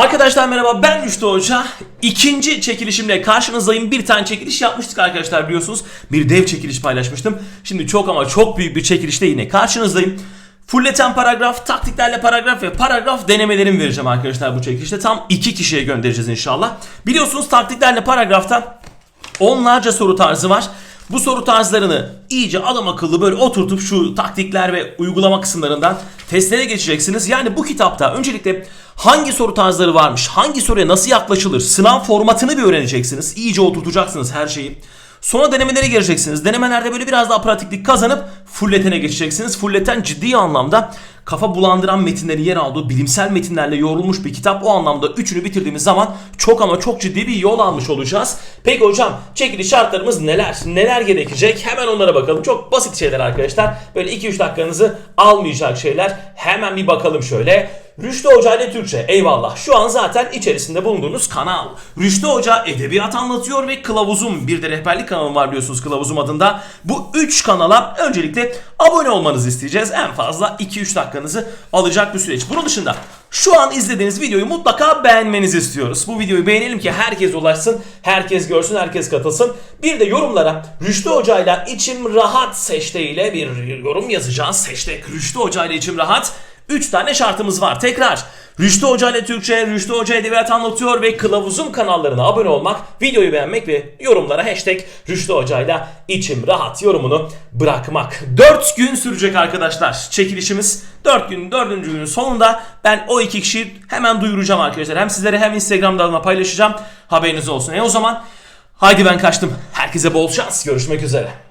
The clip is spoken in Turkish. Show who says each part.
Speaker 1: Arkadaşlar merhaba ben Rüştü Hoca. İkinci çekilişimle karşınızdayım. Bir tane çekiliş yapmıştık arkadaşlar biliyorsunuz. Bir dev çekiliş paylaşmıştım. Şimdi çok ama çok büyük bir çekilişte yine karşınızdayım. Fulleten paragraf, taktiklerle paragraf ve paragraf denemelerimi vereceğim arkadaşlar bu çekilişte. Tam iki kişiye göndereceğiz inşallah. Biliyorsunuz taktiklerle paragrafta onlarca soru tarzı var. Bu soru tarzlarını iyice adam akıllı böyle oturtup şu taktikler ve uygulama kısımlarından testlere geçeceksiniz. Yani bu kitapta öncelikle hangi soru tarzları varmış, hangi soruya nasıl yaklaşılır, sınav formatını bir öğreneceksiniz. İyice oturtacaksınız her şeyi. Sonra denemelere gireceksiniz. Denemelerde böyle biraz daha pratiklik kazanıp fulletene geçeceksiniz. Fulleten ciddi anlamda kafa bulandıran metinlerin yer aldığı bilimsel metinlerle yoğrulmuş bir kitap. O anlamda üçünü bitirdiğimiz zaman çok ama çok ciddi bir yol almış olacağız. Peki hocam çekiliş şartlarımız neler? Neler gerekecek? Hemen onlara bakalım. Çok basit şeyler arkadaşlar. Böyle 2-3 dakikanızı almayacak şeyler. Hemen bir bakalım şöyle. Rüştü Hoca ile Türkçe eyvallah. Şu an zaten içerisinde bulunduğunuz kanal. Rüştü Hoca edebiyat anlatıyor ve Kılavuzum bir de rehberlik kanalım var biliyorsunuz Kılavuzum adında. Bu 3 kanala öncelikle abone olmanızı isteyeceğiz. En fazla 2-3 dakikanızı alacak bir süreç. Bunun dışında şu an izlediğiniz videoyu mutlaka beğenmenizi istiyoruz. Bu videoyu beğenelim ki herkes ulaşsın, herkes görsün, herkes katılsın. Bir de yorumlara Rüştü Hoca ile içim rahat ile bir yorum yazacağız. Hashtag Rüştü Hoca ile içim rahat. 3 tane şartımız var. Tekrar Rüştü Hoca ile Türkçe, Rüştü Hoca Edebiyat Anlatıyor ve Kılavuzum kanallarına abone olmak, videoyu beğenmek ve yorumlara hashtag Rüştü Hoca ile içim rahat yorumunu bırakmak. 4 gün sürecek arkadaşlar çekilişimiz. 4 gün, 4. günün sonunda ben o iki kişiyi hemen duyuracağım arkadaşlar. Hem sizlere hem Instagram'dan paylaşacağım. Haberiniz olsun. E o zaman haydi ben kaçtım. Herkese bol şans. Görüşmek üzere.